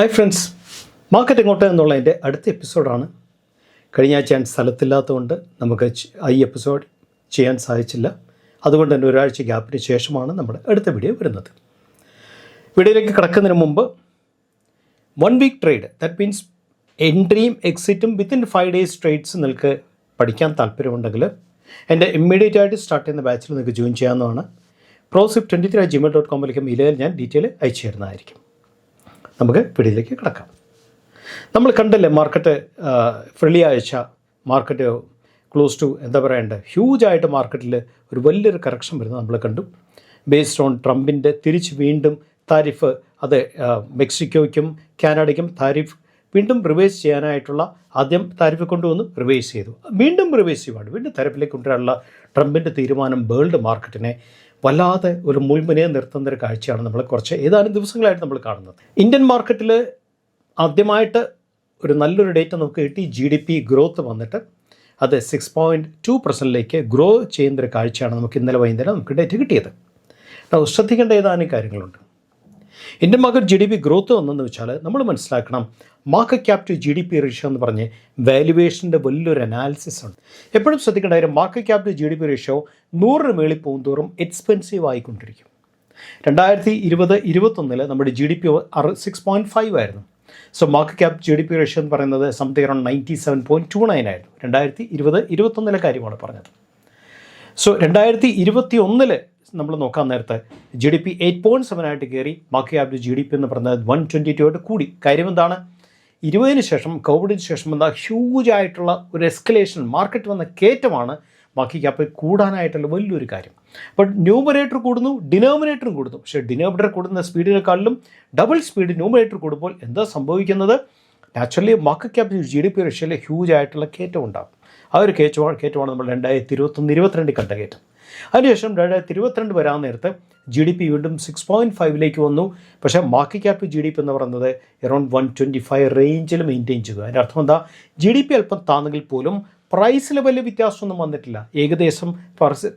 Hi friends. Market എങ്ങോട്ട് എന്നുള്ളതിന്റെ അടുത്ത എപ്പിസോഡാണ്. കഴിഞ്ഞ ആഴ്ച ഞാൻ സ്ഥലത്തില്ലാത്തതുകൊണ്ട് നമുക്ക് ഈ എപ്പിസോഡ് ചെയ്യാൻ സാധിച്ചില്ല. അതുകൊണ്ട് തന്നെ ഒരാഴ്ച ഗ്യാപ്പിന് ശേഷമാണ് നമ്മുടെ അടുത്ത വീഡിയോ വരുന്നത്. വീഡിയോയിലേക്ക് കിടക്കുന്നതിന് മുമ്പ് one week trade that means എൻട്രിയും എക്സിറ്റും വിത്തിൻ ഫൈവ് ഡേയ്സ് ട്രേഡ്സ് നിങ്ങൾക്ക് പഠിക്കാൻ താല്പര്യമുണ്ടെങ്കിൽ എന്റെ ഇമ്മീഡിയറ്റ് ആയിട്ട് സ്റ്റാർട്ട് ചെയ്യുന്ന ബാച്ചിൽ നിങ്ങൾക്ക് ജോയിൻ ചെയ്യാവുന്നതാണ്. പ്രോസിപ്പ് ട്വന്റി ത്രീ ജിമെയിൽ ഡോട്ട് കോമിലേക്ക് മെയിലിൽ ഞാൻ ഡീറ്റെയിൽ അയച്ചു തരുന്നതായിരിക്കും. നമുക്ക് വീഡിയോയിലേക്ക് കിടക്കാം. നമ്മൾ കണ്ടല്ലേ മാർക്കറ്റ് വെള്ളിയാഴ്ച മാർക്കറ്റ് ക്ലോസ് ടു എന്താ പറയേണ്ടത് ഹ്യൂജായിട്ട് മാർക്കറ്റിൽ ഒരു വലിയൊരു കറക്ഷൻ വരുന്നത് നമ്മൾ കണ്ടു. ബേസ്ഡ് ഓൺ ട്രംപിന്റെ തിരിച്ച് വീണ്ടും താരിഫ് അത് മെക്സിക്കോയ്ക്കും കാനഡയ്ക്കും താരിഫ് വീണ്ടും റിവേഴ്സ് ചെയ്യാനായിട്ടുള്ള ആദ്യം താരിഫ് കൊണ്ടുവന്ന് റിവേഴ്സ് ചെയ്തു. വീണ്ടും റിവേഴ്സ് ചെയ്യുവാണ്. വീണ്ടും താരിഫിലേക്ക് കൊണ്ടുവരാനുള്ള ട്രംപിന്റെ തീരുമാനം വേൾഡ് മാർക്കറ്റിനെ വല്ലാതെ ഒരു മുൾമുനയെ നിർത്തുന്ന ഒരു കാഴ്ചയാണ് നമ്മൾ കുറച്ച് ഏതാനും ദിവസങ്ങളായിട്ട് നമ്മൾ കാണുന്നത്. ഇന്ത്യൻ മാർക്കറ്റിൽ ആദ്യമായിട്ട് ഒരു നല്ലൊരു ഡേറ്റ നമുക്ക് കിട്ടി. ജി ഡി പി ഗ്രോത്ത് വന്നിട്ട് അത് സിക്സ് പോയിന്റ് ടു പെർസെന്റിലേക്ക് ഗ്രോ ചെയ്യുന്നൊരു കാഴ്ചയാണ് നമുക്ക് ഇന്നലെ വൈകുന്നേരം നമുക്ക് ഡേറ്റ് കിട്ടിയത്. ശ്രദ്ധിക്കേണ്ട ഏതാനും കാര്യങ്ങളുണ്ട്. Indian market G D P growth വന്നെന്ന് വെച്ചാൽ നമ്മൾ മനസ്സിലാക്കണം market cap to G D P ratio എന്ന് പറഞ്ഞ് വാല്യുവേഷന്റെ വലിയൊരു അനാലിസിസ് ഉണ്ട്. എപ്പോഴും ശ്രദ്ധിക്കേണ്ട കാര്യം market cap to G D P ratio നൂറിന് മേളിൽ പോകും തോറും എക്സ്പെൻസീവ് ആയിക്കൊണ്ടിരിക്കും. രണ്ടായിരത്തി ഇരുപത് ഇരുപത്തൊന്നിൽ നമ്മുടെ ജി ഡി പി അറു സിക്സ് പോയിന്റ് ഫൈവ് ആയിരുന്നു. So mark cap G D P ratio എന്ന് പറയുന്നത് something around ninety seven point two nine ആയിരുന്നു. രണ്ടായിരത്തി ഇരുപത് ഇരുപത്തൊന്നിലെ കാര്യമാണ് പറഞ്ഞത്. സോ രണ്ടായിരത്തി ഇരുപത്തി ഒന്നിൽ നമ്മൾ നോക്കാൻ നേരത്തെ G D P eight point seven ആയിട്ട് കയറി ബാക്കി ക്യാപ് ജി ഡി പി എന്ന് പറഞ്ഞത് വൺ ട്വന്റി ടു ആയിട്ട് കൂടി. കാര്യം എന്താണ്? ഇരുപതിന് ശേഷം കോവിഡിന് ശേഷം വന്ന ഹ്യൂജ് ആയിട്ടുള്ള ഒരു എസ്കലേഷൻ മാർക്കറ്റ് വന്ന കയറ്റമാണ്. ബാക്കി ക്യാപ്പ് കൂടാനായിട്ടുള്ള വലിയൊരു കാര്യം. അപ്പോൾ ന്യൂമറേറ്റർ കൂടുന്നു ഡിനോമിനേറ്ററും കൂടുന്നു. പക്ഷേ ഡിനോമിനേറ്റർ കൂടുന്ന സ്പീഡിനെക്കാളിലും ഡബിൾ സ്പീഡ് ന്യൂമറേറ്റർ കൂടുമ്പോൾ എന്താ സംഭവിക്കുന്നത്? Naturally market cap G D P റഷ്യയിലെ ഹ്യൂജ് ആയിട്ടുള്ള കയറ്റം ഉണ്ടാകും. ആ ഒരു കയറ്റമാണ് കയറ്റമാണ് നമ്മൾ രണ്ടായിരത്തി ഇരുപത്തൊന്ന് ഇരുപത്തിരണ്ടിൽ കണ്ട കയറ്റം. അതിനുശേഷം രണ്ടായിരത്തി ഇരുപത്തിരണ്ട് വരാൻ നേരത്ത് ജി ഡി പി വീണ്ടും സിക്സ് പോയിന്റ് ഫൈവിലേക്ക് വന്നു. പക്ഷേ market cap G D P എന്ന് പറയുന്നത് എറൗണ്ട് വൺ ട്വന്റി ഫൈവ് റേഞ്ചിൽ മെയിന്റെയിൻ ചെയ്തു അതിന്റെ അർത്ഥം എന്താ? ജി ഡി പി അല്പം താന്നെങ്കിൽ പോലും പ്രൈസിൽ വലിയ വ്യത്യാസമൊന്നും വന്നിട്ടില്ല. ഏകദേശം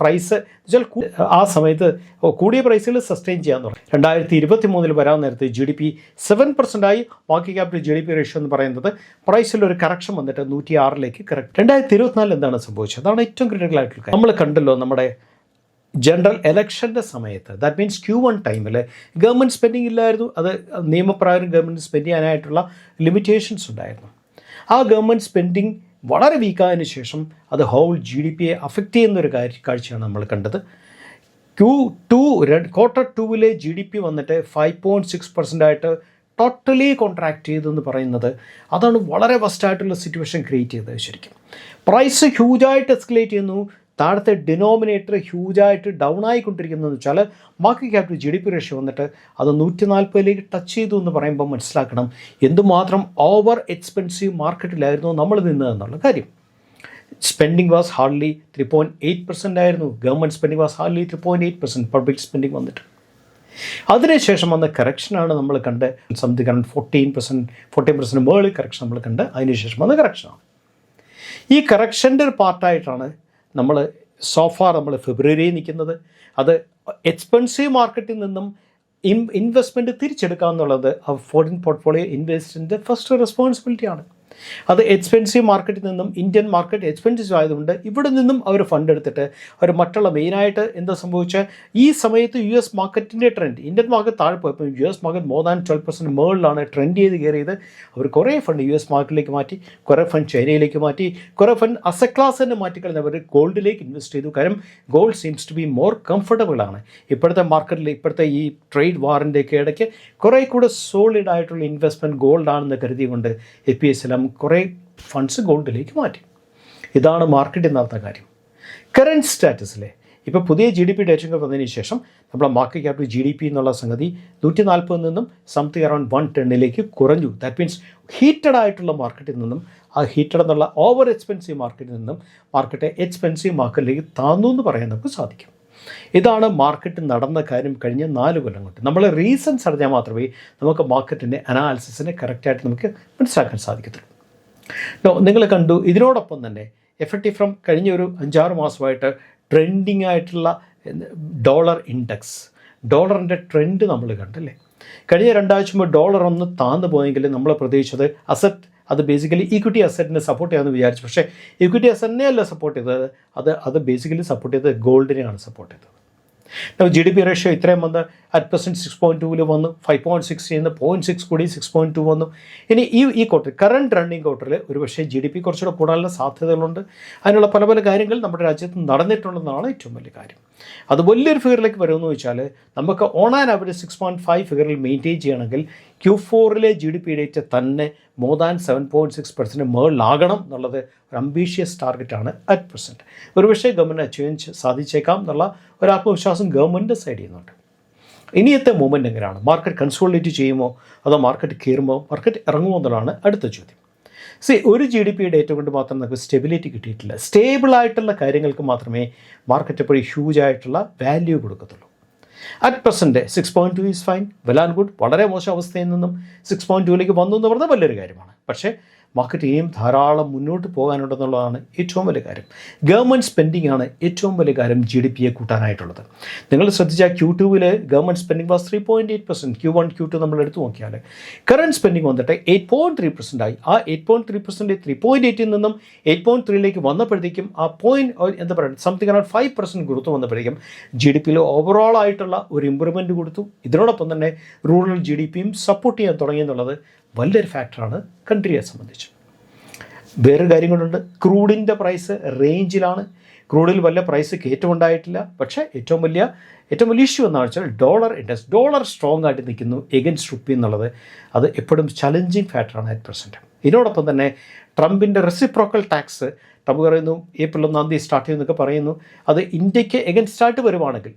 പ്രൈസ് വെച്ചാൽ ആ സമയത്ത് കൂടിയ പ്രൈസിൽ സസ്റ്റെയിൻ ചെയ്യാൻ തുടങ്ങി. രണ്ടായിരത്തി ഇരുപത്തി മൂന്നിൽ വരാൻ നേരത്തെ ജി ഡി പി സെവൻ പെർസെന്റായി ബാക്കി capital G D P ratio എന്ന് പറയുന്നത് പ്രൈസിൽ ഒരു കറക്ഷൻ വന്നിട്ട് നൂറ്റി ആറിലേക്ക് കറക്റ്റ് രണ്ടായിരത്തി ഇരുപത്തിനാലിൽ എന്താണ് സംഭവിച്ചത്? അതാണ് ഏറ്റവും ക്രിട്ടിക്കൽ ആയിട്ടുള്ള നമ്മൾ കണ്ടല്ലോ നമ്മുടെ ജനറൽ എലക്ഷന്റെ സമയത്ത്. ദാറ്റ് മീൻസ് ക്യൂ വൺ ടൈമിൽ ഗവൺമെന്റ് സ്പെൻഡിങ് ഇല്ലായിരുന്നു. അത് നിയമപ്രകാരം ഗവൺമെന്റ് സ്പെൻഡ് ചെയ്യാനായിട്ടുള്ള ലിമിറ്റേഷൻസ് ഉണ്ടായിരുന്നു. ആ ഗവൺമെന്റ് സ്പെൻഡിങ് വളരെ വീക്കായതിനു ശേഷം അത് ഹോൾ ജി ഡി പിയെ അഫക്റ്റ് ചെയ്യുന്ന ഒരു കാര്യ കാഴ്ചയാണ് നമ്മൾ കണ്ടത്. ക്യു ടു ക്വാർട്ടർ ടൂവിലെ ജി ഡി പി വന്നിട്ട് ഫൈവ് പോയിന്റ് സിക്സ് പെർസെന്റ് ആയിട്ട് ടോട്ടലി കോൺട്രാക്ട് ചെയ്തെന്ന് പറയുന്നത് അതാണ് വളരെ വസ്റ്റായിട്ടുള്ള സിറ്റുവേഷൻ ക്രിയേറ്റ് ചെയ്തത് ശരിക്കും. പ്രൈസ് ഹ്യൂജായിട്ട് എസ്കലേറ്റ് ചെയ്യുന്നു. താഴത്തെ ഡിനോമിനേറ്റർ ഹ്യൂജായിട്ട് ഡൗൺ ആയിക്കൊണ്ടിരിക്കുന്നതെന്ന് വെച്ചാൽ market capital G D P ratio വന്നിട്ട് അത് നൂറ്റി നാൽപ്പതിലേക്ക് ടച്ച് ചെയ്തു എന്ന് പറയുമ്പോൾ മനസ്സിലാക്കണം എന്തുമാത്രം ഓവർ എക്സ്പെൻസീവ് മാർക്കറ്റിലായിരുന്നു നമ്മൾ നിന്നതെന്നുള്ള കാര്യം. Spending was hardly three point eight percent ആയിരുന്നു. Government spending was hardly three point eight percent public spending വന്നിട്ട്. അതിനുശേഷം വന്ന കറക്ഷനാണ് നമ്മൾ കണ്ട് something current fourteen percent fourteen percent മുകളിൽ കറക്ഷൻ നമ്മൾ കണ്ട് അതിനുശേഷം വന്ന കറക്ഷനാണ് ഈ കറക്ഷന്റെ ഒരു പാർട്ടായിട്ടാണ് നമ്മൾ സോഫാർ നമ്മൾ ഫെബ്രുവരിയിൽ നിൽക്കുന്നത്. അത് എക്സ്പെൻസീവ് മാർക്കറ്റിൽ നിന്നും ഇൻ ഇൻവെസ്റ്റ്മെന്റ് തിരിച്ചെടുക്കുക എന്നുള്ളത് ആ ഫോറിൻ പോർട്ട്ഫോളിയോ ഇൻവെസ്റ്റിന്റെ ഫസ്റ്റ് റെസ്പോൺസിബിലിറ്റിയാണ് അത് എക്സ്പെൻസീവ് മാർക്കറ്റിൽ നിന്നും ഇന്ത്യൻ മാർക്കറ്റ് എക്സ്പെൻസീവ് ആയതുകൊണ്ട് ഇവിടെ നിന്നും അവർ ഫണ്ട് എടുത്തിട്ട് അവർ മറ്റുള്ള മെയിനായിട്ട് എന്താ സംഭവിച്ചാൽ ഈ സമയത്ത് യു എസ് മാർക്കറ്റിന്റെ ട്രെൻഡ് ഇന്ത്യൻ മാർക്കറ്റ് താഴെ പോയപ്പോൾ U S market more than twelve percent മുകളിലാണ് ട്രെൻഡ് ചെയ്ത് കയറിയത്. അവർ കുറേ ഫണ്ട് യു എസ് മാർക്കറ്റിലേക്ക് മാറ്റി കുറേ ഫണ്ട് ചൈനയിലേക്ക് മാറ്റി കുറേ ഫണ്ട് അസ ക്ലാസ് തന്നെ മാറ്റിക്കളഞ്ഞ് അവർ ഗോൾഡിലേക്ക് ഇൻവെസ്റ്റ് ചെയ്തു. കാരണം gold seems to be more comfortable ആണ്. ഇപ്പോഴത്തെ മാർക്കറ്റിൽ ഇപ്പോഴത്തെ ഈ ട്രേഡ് വാറിന്റെയൊക്കെ ഇടയ്ക്ക് കുറേ കൂടെ സോളിഡ് ആയിട്ടുള്ള ഇൻവെസ്റ്റ്മെന്റ് ഗോൾഡാണെന്ന് കരുതി കരുതിയുകൊണ്ട് എ പി എസ് എല്ലാം കുറേ ഫണ്ട്സ് ഗോൾഡിലേക്ക് മാറ്റി. ഇതാണ് മാർക്കറ്റിൽ നടന്ന കാര്യം. കറന്റ് സ്റ്റാറ്റസിലെ ഇപ്പോൾ പുതിയ ജി ഡി പി ഡേറ്റൊക്കെ വന്നതിന് ശേഷം നമ്മുടെ market capital G D P എന്നുള്ള സംഗതി നൂറ്റി നാൽപ്പതിൽ നിന്നും സംതിങ് അറൗണ്ട് വൺ ടെണ്ണിലേക്ക് കുറഞ്ഞു. ദാറ്റ് മീൻസ് ഹീറ്റഡ് ആയിട്ടുള്ള മാർക്കറ്റിൽ നിന്നും ആ ഹീറ്റഡ് എന്നുള്ള ഓവർ എക്സ്പെൻസീവ് മാർക്കറ്റിൽ നിന്നും മാർക്കറ്റ് എക്സ്പെൻസീവ് മാർക്കറ്റിലേക്ക് താന്നു എന്ന് പറയാൻ നമുക്ക് സാധിക്കും. ഇതാണ് മാർക്കറ്റ് നടന്ന കാര്യം കഴിഞ്ഞ നാല് കൊല്ലം കൊണ്ട്. നമ്മൾ റീസൺസ് അറിഞ്ഞാൽ മാത്രമേ നമുക്ക് മാർക്കറ്റിന്റെ അനാലിസിസിനെ കറക്റ്റായിട്ട് നമുക്ക് മനസ്സിലാക്കാൻ സാധിക്കത്തുള്ളൂ. നിങ്ങൾ കണ്ടു ഇതിനോടൊപ്പം തന്നെ എഫക്റ്റീവ് ഫ്രം കഴിഞ്ഞ ഒരു അഞ്ചാറ് മാസമായിട്ട് ട്രെൻഡിങ് ആയിട്ടുള്ള ഡോളർ ഇൻഡെക്സ് ഡോളറിന്റെ ട്രെൻഡ് നമ്മൾ കണ്ടല്ലേ? കഴിഞ്ഞ രണ്ടാഴ്ച മുമ്പ് ഡോളർ ഒന്ന് താന്നു പോയെങ്കിൽ നമ്മൾ പ്രതീക്ഷിച്ചത് അസറ്റ് അത് ബേസിക്കലി ഇക്വിറ്റി അസറ്റിനെ സപ്പോർട്ട് ചെയ്യാമെന്ന് വിചാരിച്ചു. പക്ഷേ ഈക്വിറ്റി അസറ്റിനെ അല്ല സപ്പോർട്ട് ചെയ്തത്. അത് അത് ബേസിക്കലി സപ്പോർട്ട് ചെയ്തത് ഗോൾഡിനെയാണ് സപ്പോർട്ട് ചെയ്തത്. ജി ഡി പി റേഷ്യോ ഇത്രയും വന്ന് അറ്റ് പ്രസന്റ് സിക്സ് പോയിന്റ് ടൂവിൽ വന്നു. ഫൈവ് പോയിന്റ് സിക്സ് ചെയ്യുന്ന പോയിന്റ് സിക്സ് കൂടി സിക്സ് പോയിന്റ് ടു വന്നു. ഇനി ഈ ഈ ക്വാർട്ടർ കറണ്ട് റണ്ണിങ് ക്വാർട്ടറിൽ ഒരു പക്ഷേ ജി ഡി പി കുറച്ചുകൂടെ കൂടാനുള്ള സാധ്യതകളുണ്ട്. അതിനുള്ള പല പല കാര്യങ്ങൾ നമ്മുടെ രാജ്യത്ത് നടന്നിട്ടുണ്ടെന്നാണ് ഏറ്റവും വലിയ കാര്യം. അത് വലിയൊരു ഫിഗറിലേക്ക് വരുമെന്ന് വെച്ചാൽ നമുക്ക് on an average six point five ഫിഗറിൽ മെയിന്റെയിൻ ചെയ്യണമെങ്കിൽ ക്യൂ ഫോറിലെ ജി ഡി പി റേറ്റ് തന്നെ more than seven point six percent മുകളിലാകണം എന്നുള്ളത് ഒരു അംബീഷ്യസ് ടാർഗറ്റാണ് അറ്റ് പ്രസന്റ് ഒരുപക്ഷെ ഗവൺമെന്റ് അച്ചീവ് സാധിച്ചേക്കാം എന്നുള്ള ഒരു ആത്മവിശ്വാസം ഗവൺമെന്റ് സൈഡ് ചെയ്യുന്നുണ്ട്. ഇനിയത്തെ മൂവ്മെന്റ് എങ്ങനെയാണ്? മാർക്കറ്റ് കൺസോളിഡേറ്റ് ചെയ്യുമോ? അതോ മാർക്കറ്റ് കയറുമോ? മാർക്കറ്റ് ഇറങ്ങുമോ എന്നുള്ളതാണ് അടുത്ത ചോദ്യം. സി ഒരു ജി ഡി പി ഡേറ്റ കൊണ്ട് മാത്രം നമുക്ക് സ്റ്റെബിലിറ്റി കിട്ടിയിട്ടില്ല. സ്റ്റേബിളായിട്ടുള്ള കാര്യങ്ങൾക്ക് മാത്രമേ മാർക്കറ്റ് എപ്പോഴും ഹ്യൂജ് ആയിട്ടുള്ള value കൊടുക്കത്തുള്ളൂ. At present six point two is fine well and good വളരെ മോശം അവസ്ഥയിൽ നിന്നും സിക്സ് പോയിന്റ് ടുവിലേക്ക് വന്നു എന്ന് പറഞ്ഞാൽ വലിയൊരു കാര്യമാണ്. പക്ഷേ മാർക്കറ്റ് ഇനിയും ധാരാളം മുന്നോട്ട് പോകാനുണ്ടെന്നുള്ളതാണ് ഏറ്റവും വലിയ കാര്യം. ഗവൺമെന്റ് സ്പെൻഡിംഗ് ആണ് ഏറ്റവും വലിയ കാര്യം ജി ഡി പിയെ കൂട്ടാനായിട്ടുള്ളത്. നിങ്ങൾ ശ്രദ്ധിച്ച ക്യൂ ടുവിൽ government spending was three point eight percent Q one Q two നമ്മൾ എടുത്തു നോക്കിയാൽ കറണ്ട് സ്പെൻഡിംഗ് വന്നിട്ട് എയ്റ്റ് പോയിന്റ് ത്രീ പെർസെന്റ് ആയി. ആ eight point three percent three point എയ്റ്റിൽ നിന്നും എയ്റ്റ് പോയിന്റ് ത്രീയിലേക്ക് വന്നപ്പോഴത്തേക്കും ആ പോയിന്റ് എന്താ പറയുക സംതിങ് അറൌണ്ട് ഫൈവ് പെർസെന്റ് കൊടുത്തു വന്നപ്പോഴേക്കും ജി ഡി പിയിൽ ഓവറോൾ ആയിട്ടുള്ള ഒരു ഇമ്പ്രൂവ്മെന്റ് കൊടുത്തു. ഇതിനോടൊപ്പം തന്നെ റൂറൽ ജി ഡി പിയും സപ്പോർട്ട് ചെയ്യാൻ തുടങ്ങി എന്നുള്ളത് വലിയൊരു ഫാക്ടറാണ് കൺട്രിയെ സംബന്ധിച്ച്. വേറെ കാര്യങ്ങളുണ്ട്. ക്രൂഡിന്റെ പ്രൈസ് റേഞ്ചിലാണ്. ക്രൂഡിൽ വല്ല പ്രൈസ് കയറ്റമുണ്ടായിട്ടില്ല. പക്ഷേ ഏറ്റവും വലിയ ഏറ്റവും വലിയ ഇഷ്യൂ എന്ന് വെച്ചാൽ ഡോളർ ഇൻഡെക്സ് ഡോളർ സ്ട്രോങ് ആയിട്ട് നിൽക്കുന്നു എഗൻസ്റ്റ് റുപ്പി എന്നുള്ളത്. അത് എപ്പോഴും ചലഞ്ചിങ് ഫാക്ടറാണ് അറ്റ് പ്രസന്റ് ഇതിനോടൊപ്പം തന്നെ ട്രംപിന്റെ റെസിപ്രോക്കൽ ടാക്സ് ട്രംപ് പറയുന്നു ഏപ്രിൽ ഒന്നാം തീയതി സ്റ്റാർട്ട് ചെയ്യുന്നൊക്കെ പറയുന്നു. അത് ഇന്ത്യയ്ക്ക് എഗൻസ്റ്റ് ആയിട്ട് വരുവാണെങ്കിൽ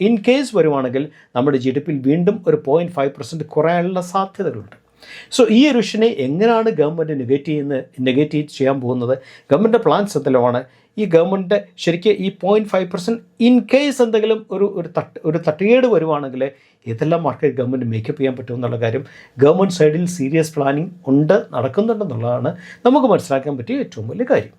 ഇൻ കേസ് വരുവാണെങ്കിൽ നമ്മുടെ ജി ഡി പിയിൽ വീണ്ടും ഒരു പോയിന്റ് ഫൈവ് പെർസെന്റ് കുറയാനുള്ള സാധ്യതകളുണ്ട്. സോ ഈ ഒരു ഇഷ്യനെ എങ്ങനെയാണ് ഗവൺമെന്റ് നെഗറ്റീവ് ചെയ്യുന്ന നെഗറ്റീവ് ചെയ്യാൻ പോകുന്നത്? ഗവൺമെന്റ് പ്ലാൻസ് എന്തെല്ലാമാണ്? ഈ ഗവൺമെന്റ് ശരിക്കും ഈ point five percent in case എന്തെങ്കിലും ഒരു ഒരു തട്ട് ഒരു തട്ടുകേട് വരുവാണെങ്കിൽ ഇതെല്ലാം മാർക്കറ്റ് ഗവൺമെന്റ് മേക്കപ്പ് ചെയ്യാൻ പറ്റുമെന്നുള്ള കാര്യം ഗവൺമെന്റ് സൈഡിൽ സീരിയസ് പ്ലാനിങ് ഉണ്ട് നടക്കുന്നുണ്ടെന്നുള്ളതാണ് നമുക്ക് മനസ്സിലാക്കാൻ പറ്റിയ ഏറ്റവും വലിയ കാര്യം.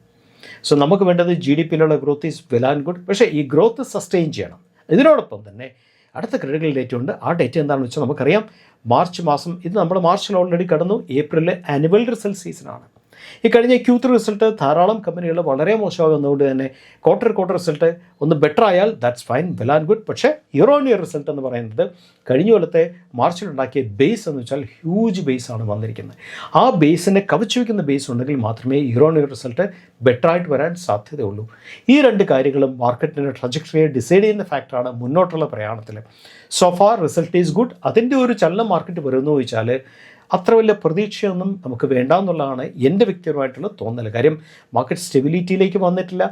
സോ നമുക്ക് വേണ്ടത് G D പിയിലുള്ള growth is well and good പക്ഷേ ഈ ഗ്രോത്ത് സസ്റ്റെയിൻ ചെയ്യണം. ഇതിനോടൊപ്പം തന്നെ അടുത്ത ക്രിട്ടിക്കൽ ഡേറ്റ് ഉണ്ട്. ആ ഡേറ്റ് എന്താണെന്ന് വെച്ചാൽ നമുക്കറിയാം. മാർച്ച് മാസം ഇത് നമ്മൾ മാർച്ചിൽ ഓൾറെഡി കടന്നു. ഏപ്രിലിലെ ആനുവൽ റിസൾട്ട് സീസണാണ് ഈ കഴിഞ്ഞ ക്യൂ ത്രീ റിസൾട്ട് ധാരാളം കമ്പനികൾ വളരെ മോശമാകുന്നതുകൊണ്ട് തന്നെ ക്വാർട്ടർ ക്വാർട്ടർ റിസൾട്ട് ഒന്ന് ബെറ്റർ ആയാൽ that's fine well and good പക്ഷേ ഇയർ ഓൺ ഇയർ റിസൾട്ട് എന്ന് പറയുന്നത് കഴിഞ്ഞ കൊല്ലത്തെ മാർച്ചിലുണ്ടാക്കിയ ബേസ് എന്ന് വെച്ചാൽ ഹ്യൂജ് ബേസ് ആണ് വന്നിരിക്കുന്നത്. ആ ബേസിനെ കവച്ചു വയ്ക്കുന്ന ബേസ് ഉണ്ടെങ്കിൽ മാത്രമേ year on year result better ആയിട്ട് വരാൻ സാധ്യതയുള്ളൂ. ഈ രണ്ട് കാര്യങ്ങളും മാർക്കറ്റിന്റെ ട്രജക്ടറിയെ ഡിസൈഡ് ചെയ്യുന്ന ഫാക്ടറാണ് മുന്നോട്ടുള്ള പ്രയാണത്തിൽ. So far result is good അതിന്റെ ഒരു ചലനം മാർക്കറ്റ് വരുമെന്ന് ചോദിച്ചാൽ അത്ര വലിയ പ്രതീക്ഷയൊന്നും നമുക്ക് വേണ്ട എന്നുള്ളതാണ് എന്റെ വ്യക്തിപരമായിട്ടുള്ള തോന്നൽ. കാര്യം മാർക്കറ്റ് സ്റ്റെബിലിറ്റിയിലേക്ക് വന്നിട്ടില്ല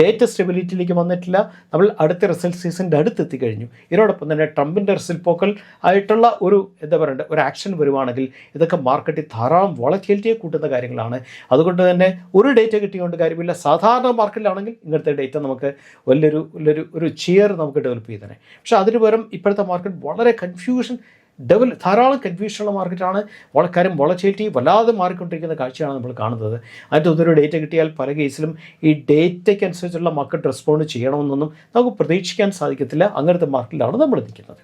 ഡേറ്റ സ്റ്റെബിലിറ്റിയിലേക്ക് വന്നിട്ടില്ല. നമ്മൾ അടുത്ത റിസൾട്ട് സീസണിന്റെ അടുത്ത് എത്തിക്കഴിഞ്ഞു ഇതിനോടൊപ്പം തന്നെ ട്രംപിന്റെ റിസൾട്ട് പോക്കൽ ആയിട്ടുള്ള ഒരു എന്താ പറയുക ഒരു ആക്ഷൻ വരുവാണെങ്കിൽ ഇതൊക്കെ മാർക്കറ്റിൽ ധാരാളം വളച്ചേലിറ്റിയെ കൂട്ടുന്ന കാര്യങ്ങളാണ്. അതുകൊണ്ട് തന്നെ ഒരു ഡേറ്റ കിട്ടിയുകൊണ്ട് കാര്യമില്ല. സാധാരണ മാർക്കറ്റിലാണെങ്കിൽ ഇങ്ങനത്തെ ഡേറ്റ നമുക്ക് വലിയൊരു വലിയൊരു ഒരു ചിയർ നമുക്ക് ഡെവലപ്പ് ചെയ്തേനെ പക്ഷേ അതിന് പകരം ഇപ്പോഴത്തെ മാർക്കറ്റ് വളരെ കൺഫ്യൂഷൻ ഡെവൽ ധാരാളം കൺഫ്യൂഷനുള്ള മാർക്കറ്റാണ് വളക്കാരും വളച്ചേറ്റി വല്ലാതെ മാറിക്കൊണ്ടിരിക്കുന്ന കാഴ്ചയാണ് നമ്മൾ കാണുന്നത്. അതിന്റെ ഒന്നൊരു ഡേറ്റ കിട്ടിയാൽ പല കേസിലും ഈ ഡേറ്റയ്ക്ക് അനുസരിച്ചുള്ള മാർക്കറ്റ് റെസ്പോണ്ട് ചെയ്യണമെന്നൊന്നും നമുക്ക് പ്രതീക്ഷിക്കാൻ സാധിക്കത്തില്ല. അങ്ങനത്തെ മാർക്കറ്റിലാണ് നമ്മൾ നിൽക്കുന്നത്.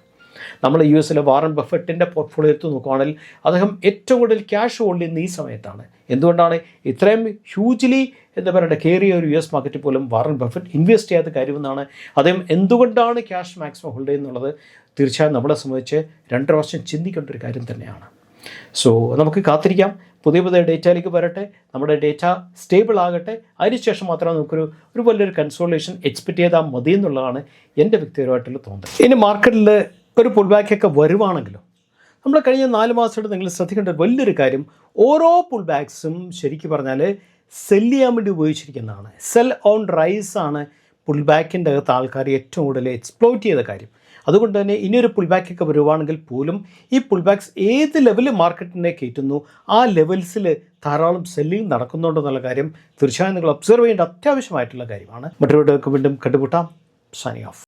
നമ്മൾ യു എസിലെ വാറൻ ബഫറ്റിന്റെ പോർട്ട്ഫോളിയോ എടുത്ത് നോക്കുകയാണെങ്കിൽ അദ്ദേഹം ഏറ്റവും കൂടുതൽ ക്യാഷ് ഹോൾഡ് ചെയ്യുന്ന ഈ സമയത്താണ്. എന്തുകൊണ്ടാണ്? ഇത്രയും ഹ്യൂജ്ലി എന്താ പറയുക കയറിയ ഒരു യു എസ് മാർക്കറ്റിൽ പോലും വാറൻ ബഫറ്റ് ഇൻവെസ്റ്റ് ചെയ്യാത്ത കാര്യമെന്നാണ്. അദ്ദേഹം എന്തുകൊണ്ടാണ് ക്യാഷ് മാക്സിമം ഹോൾഡ് ചെയ്യുന്നുള്ളത്? തീർച്ചയായും നമ്മളെ സംബന്ധിച്ച് രണ്ടര വർഷം ചിന്തിക്കേണ്ട ഒരു കാര്യം തന്നെയാണ്. സോ നമുക്ക് കാത്തിരിക്കാം. പുതിയ പുതിയ ഡേറ്റയിലേക്ക് വരട്ടെ. നമ്മുടെ ഡേറ്റ സ്റ്റേബിൾ ആകട്ടെ. അതിനുശേഷം മാത്രമേ നമുക്കൊരു ഒരു വലിയൊരു കൺസോളേഷൻ എക്സ്പെക്ട് ചെയ്താൽ മതി എന്നുള്ളതാണ് എന്റെ വ്യക്തിപരമായിട്ടുള്ള തോന്നൽ. ഇനി മാർക്കറ്റിൽ ഒരു പുൾ ബാക്കൊക്കെ വരുവാണെങ്കിലും? നമ്മൾ കഴിഞ്ഞ നാല് മാസമായിട്ട് നിങ്ങൾ ശ്രദ്ധിക്കേണ്ട വലിയൊരു കാര്യം ഓരോ പുൾ ബാക്സും ശരിക്കും പറഞ്ഞാൽ സെല്ല് ചെയ്യാൻ വേണ്ടി ഉപയോഗിച്ചിരിക്കുന്നതാണ്. സെൽ ഓൺ റൈസ് ആണ് പുൾ ബാക്കിന്റെ അകത്ത് ആൾക്കാർ ഏറ്റവും കൂടുതൽ എക്സ്പ്ലോയിറ്റ് ചെയ്ത കാര്യം. അതുകൊണ്ട് തന്നെ ഇനിയൊരു പുൾ ബാക്കൊക്കെ വരുവാണെങ്കിൽ പോലും ഈ പുൾ ബാക്സ് ഏത് ലെവലിൽ മാർക്കറ്റിനെ കയറ്റുന്നു ആ ലെവൽസിൽ ധാരാളം സെല്ലിംഗ് നടക്കുന്നുണ്ടെന്നുള്ള കാര്യം തീർച്ചയായും നിങ്ങൾ ഒബ്സർവ് ചെയ്യേണ്ട അത്യാവശ്യമായിട്ടുള്ള കാര്യമാണ്. മറ്റൊരു വീണ്ടും കണ്ടുമുട്ടാം. Signing off